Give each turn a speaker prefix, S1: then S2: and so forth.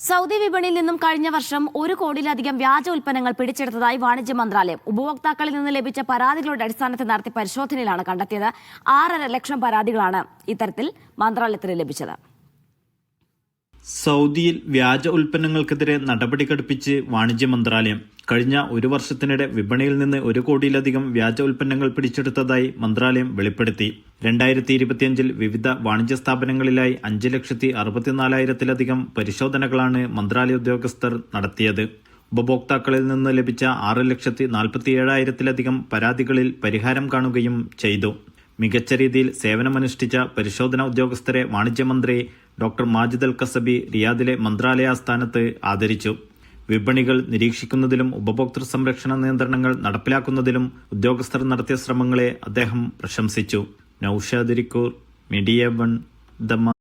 S1: Saudi വിപണിയിൽ നിന്നും കഴിഞ്ഞ വർഷം ഒരു കോടിയിലധികം വ്യാജ ഉൽപ്പന്നങ്ങൾ പിടിച്ചെടുത്തതായി വാണിജ്യ മന്ത്രാലയം ഉപഭോക്താക്കളിൽ നിന്ന് ലഭിച്ച പരാതികളുടെ അടിസ്ഥാനത്തിൽ നടത്തിയ പരിശോധനയിലാണ് കണ്ടെത്തിയത്. ആറര ലക്ഷം പരാതികളാണ് ഇത്തരത്തിൽ മന്ത്രാലയത്തിന് ലഭിച്ചത്.
S2: സൗദിയിൽ വ്യാജ ഉൽപ്പന്നങ്ങൾക്കെതിരെ നടപടി ഘടിപ്പിച്ച് വാണിജ്യ മന്ത്രാലയം. കഴിഞ്ഞ ഒരു വർഷത്തിനിടെ വിപണിയിൽ നിന്ന് ഒരു കോടിയിലധികം വ്യാജ ഉൽപ്പന്നങ്ങൾ പിടിച്ചെടുത്തതായി മന്ത്രാലയം വെളിപ്പെടുത്തി. രണ്ടായിരത്തി ഇരുപത്തിയഞ്ചിൽ വിവിധ വാണിജ്യ സ്ഥാപനങ്ങളിലായി അഞ്ച് ലക്ഷത്തി അറുപത്തിനാലായിരത്തിലധികം പരിശോധനകളാണ് മന്ത്രാലയ ഉദ്യോഗസ്ഥർ നടത്തിയത്. ഉപഭോക്താക്കളിൽ നിന്ന് ലഭിച്ച ആറ് ലക്ഷത്തി നാൽപ്പത്തിയേഴായിരത്തിലധികം പരാതികളിൽ പരിഹാരം കാണുകയും ചെയ്തു. മികച്ച രീതിയിൽ സേവനമനുഷ്ഠിച്ച പരിശോധനാ ഉദ്യോഗസ്ഥരെ വാണിജ്യമന്ത്രി ഡോക്ടർ മാജിദ് അൽ കസബി റിയാദിലെ മന്ത്രാലയ ആസ്ഥാനത്ത് ആദരിച്ചു. വിപണികൾ നിരീക്ഷിക്കുന്നതിലും ഉപഭോക്തൃ സംരക്ഷണ നിയന്ത്രണങ്ങൾ നടപ്പിലാക്കുന്നതിലും ഉദ്യോഗസ്ഥർ നടത്തിയ ശ്രമങ്ങളെ അദ്ദേഹം പ്രശംസിച്ചു. നൌഷാദിരിക്കൂർ മീഡിയ വൺ ദമ്മ